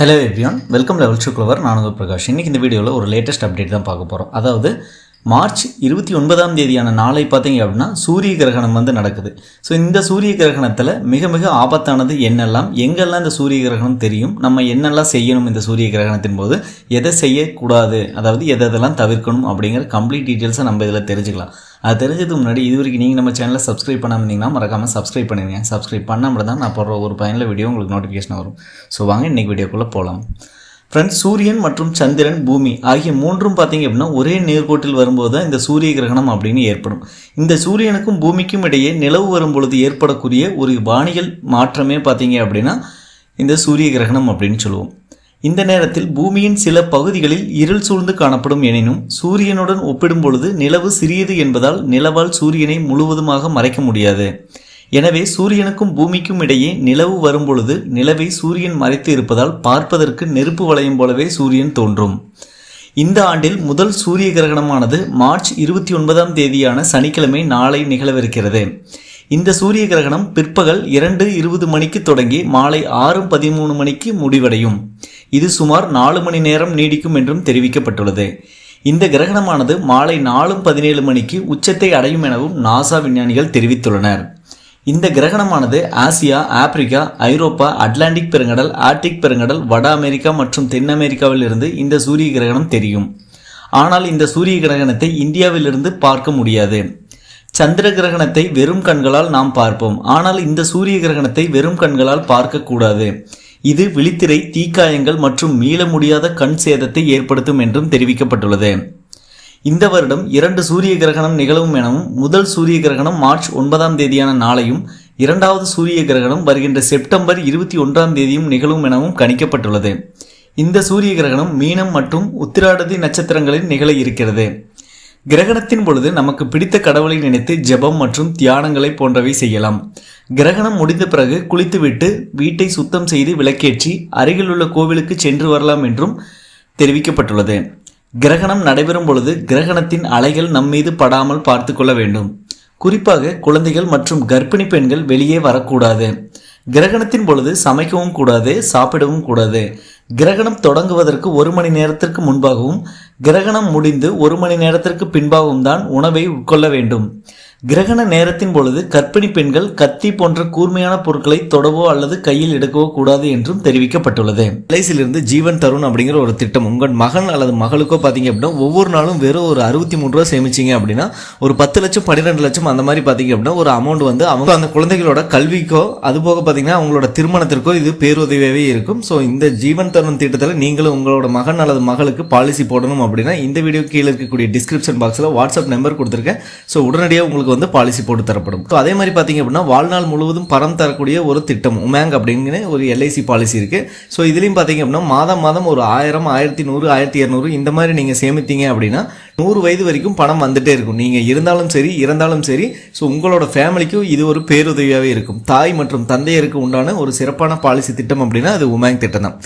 Hello everyone welcome level சுக்லவர் clever நான் உங்கள் பிரகாஷ். இன்றைக்கி இந்த வீடியோவில் ஒரு லேட்டஸ்ட் அப்டேட் தான் பார்க்க போகிறோம் அதாவது மார்ச் இருபத்தி ஒன்பதாம் தேதியான நாளை பார்த்தீங்க அப்படின்னா சூரிய கிரகணம் வந்து நடக்குது. ஸோ இந்த சூரிய கிரகணத்தில் மிக மிக ஆபத்தானது என்னெல்லாம்? எங்கெல்லாம் இந்த சூரிய கிரகணம் தெரியும்? நம்ம என்னெல்லாம் செய்யணும் இந்த சூரிய கிரகணத்தின் போது? எதை செய்யக்கூடாது? அதாவது எதை எதெல்லாம் தவிர்க்கணும் அப்படிங்கிற கம்ப்ளீட் டீட்டெயில்ஸை நம்ம இதில் தெரிஞ்சுக்கலாம். அது தெரிஞ்சதுக்கு முன்னாடி இது வரைக்கும் நீங்கள் நம்ம சேனலை சப்ஸ்கிரைப் பண்ணாமல் இருந்தீங்கன்னா மறக்காமல் சப்ஸ்கிரைப் பண்ணிடுங்க சப்ஸ்கிரைப் பண்ணாமல் தான் நான் போடுற ஒரு பயனில் வீடியோ உங்களுக்கு நோட்டிஃபிகேஷன் வரும். ஸோ வாங்க இன்றைக்கி வீடியோக்குள்ளே போகலாம் ஃப்ரெண்ட்ஸ் சூரியன் மற்றும் சந்திரன் பூமி ஆகிய மூன்றும் பார்த்தீங்க அப்படின்னா ஒரே நேர்கோட்டில் வரும்போது தான் இந்த சூரிய கிரகணம் அப்படின்னு ஏற்படும். இந்த சூரியனுக்கும் பூமிக்கும் இடையே நிலவு வரும் பொழுது ஏற்படக்கூடிய ஒரு வானியல் மாற்றமே பார்த்தீங்க அப்படின்னா இந்த சூரிய கிரகணம் அப்படின்னு சொல்லுவோம். இந்த நேரத்தில் பூமியின் சில பகுதிகளில் இருள் சூழ்ந்து காணப்படும் எனினும் சூரியனுடன் ஒப்பிடும் பொழுது நிலவு சிறியது என்பதால் நிலவால் சூரியனை முழுவதுமாக மறைக்க முடியாது. எனவே சூரியனுக்கும் பூமிக்கும் இடையே நிலவு வரும்பொழுது நிலவை சூரியன் மறைத்து இருப்பதால் பார்ப்பதற்கு நெருப்பு வளையம் போலவே சூரியன் தோன்றும். இந்த ஆண்டில் முதல் சூரிய கிரகணமானது மார்ச் இருபத்தி ஒன்பதாம் தேதியான சனிக்கிழமை நாளை நிகழவிருக்கிறது. இந்த சூரிய கிரகணம் பிற்பகல் இரண்டு இருபது மணிக்கு தொடங்கி மாலை ஆறு பதிமூணு மணிக்கு முடிவடையும். இது சுமார் நாலு மணி நேரம் நீடிக்கும் என்றும் தெரிவிக்கப்பட்டுள்ளது. இந்த கிரகணமானது மாலை நாலு பதினேழு மணிக்கு உச்சத்தை அடையும் எனவும் நாசா விஞ்ஞானிகள் தெரிவித்துள்ளனர். இந்த கிரகணமானது ஆசியா ஆப்பிரிக்கா ஐரோப்பா அட்லாண்டிக் பெருங்கடல் ஆர்டிக் பெருங்கடல் வட அமெரிக்கா மற்றும் தென் அமெரிக்காவில் இருந்து இந்த சூரிய கிரகணம் தெரியும். ஆனால் இந்த சூரிய கிரகணத்தை இந்தியாவிலிருந்து பார்க்க முடியாது. சந்திர கிரகணத்தை வெறும் கண்களால் நாம் பார்ப்போம். ஆனால் இந்த சூரிய கிரகணத்தை வெறும் கண்களால் பார்க்கக்கூடாது இது விழித்திரை தீக்காயங்கள் மற்றும் மீள முடியாத கண் சேதத்தை ஏற்படுத்தும் என்றும் தெரிவிக்கப்பட்டுள்ளது. இந்த வருடம் இரண்டு சூரிய கிரகணம் நிகழும் எனவும் முதல் சூரிய கிரகணம் மார்ச் ஒன்பதாம் தேதியான நாளையும் இரண்டாவது சூரிய கிரகணம் வருகின்ற செப்டம்பர் இருபத்தி ஒன்றாம் தேதியும் நிகழும் எனவும் கணிக்கப்பட்டுள்ளது. இந்த சூரிய கிரகணம் மீனம் மற்றும் உத்திராடதி நட்சத்திரங்களில் நிகழ இருக்கிறது. கிரகணத்தின் பொழுது நமக்கு பிடித்த கடவுளை நினைத்து ஜெபம் மற்றும் தியானங்களை போன்றவை செய்யலாம். கிரகணம் முடிந்த பிறகு குளித்துவிட்டு வீட்டை சுத்தம் செய்து விளக்கேற்றி அருகிலுள்ள கோவிலுக்கு சென்று வரலாம் என்றும் தெரிவிக்கப்பட்டுள்ளது. கிரகணம் நடைபெறும் பொழுது கிரகணத்தின் அலைகள் நம்மீது படாமல் பார்த்து கொள்ள வேண்டும். குறிப்பாக குழந்தைகள் மற்றும் கர்ப்பிணி பெண்கள் வெளியே வரக்கூடாது. கிரகணத்தின் பொழுது சமைக்கவும் கூடாது சாப்பிடவும் கூடாது. கிரகணம் தொடங்குவதற்கு ஒரு மணி நேரத்திற்கு முன்பாகவும் கிரகணம் முடிந்து ஒரு மணி நேரத்திற்கு பின்பாகவும் தான் உணவை உட்கொள்ள வேண்டும். கிரகண நேரத்தின் பொழுது கர்ப்பிணி பெண்கள் கத்தி போன்ற கூர்மையான பொருட்களை தொடவோ அல்லது கையில் எடுக்கவோ கூடாது என்றும் தெரிவிக்கப்பட்டுள்ளது. இருந்து ஜீவன் தருண் அப்படிங்கிற ஒரு திட்டம். உங்கள் மகன் அல்லது மகளுக்கோ பார்த்தீங்க அப்படின்னா ஒவ்வொரு நாளும் வெறும் ஒரு அறுபத்தி மூணு ரூபா சேமிச்சிங்க அப்படின்னா ஒரு பத்து லட்சம் பன்னிரெண்டு லட்சம் அந்த மாதிரி பார்த்தீங்க அப்படின்னா ஒரு அமௌண்ட் வந்து அவங்க அந்த குழந்தைகளோட கல்விக்கோ அது போக பார்த்தீங்கன்னா அவங்களோட திருமணத்திற்கோ இது பேருதவியாகவே இருக்கும். ஸோ இந்த ஜீவன் தருண் திட்டத்தில் நீங்களும் உங்களோட மகன் அல்லது மகளுக்கு பாலிசி போடணும் அப்படின்னா இந்த வீடியோ கீழே இருக்கக்கூடிய டிஸ்கிரிப்ஷன் பாக்ஸில் வாட்ஸ்அப் நம்பர் கொடுத்துருக்கேன். ஸோ உடனடியாக உங்களுக்கு வந்து பாலிசி போட்டு தரப்படும். ஸோ அதே மாதிரி பார்த்தீங்க அப்படின்னா வாழ்நாள் முழுவதும் பரம் தரக்கூடிய ஒரு திட்டம் உமேங் அப்படிங்கிற ஒரு எல்ஐசி பாலிசி இருக்குது ஸோ இதுலேயும் பார்த்தீங்க அப்படின்னா மாதம் மாதம் ஒரு ஆயிரம் ஆயிரத்தி நூறு ஆயிரத்தி இரநூறு இந்த மாதிரி நீங்கள் சேமித்தீங்க அப்படின்னா நூறு வயது வரைக்கும் பணம் வந்துட்டே இருக்கும். நீங்கள் இருந்தாலும் சரி இறந்தாலும் சரி ஸோ உங்களோட ஃபேமிலிக்கும் இது ஒரு பேருதவியாகவே இருக்கும். தாய் மற்றும் தந்தையருக்கு உண்டான ஒரு சிறப்பான பாலிசி திட்டம் அப்படின்னா அது உமேங் திட்டம் தான்.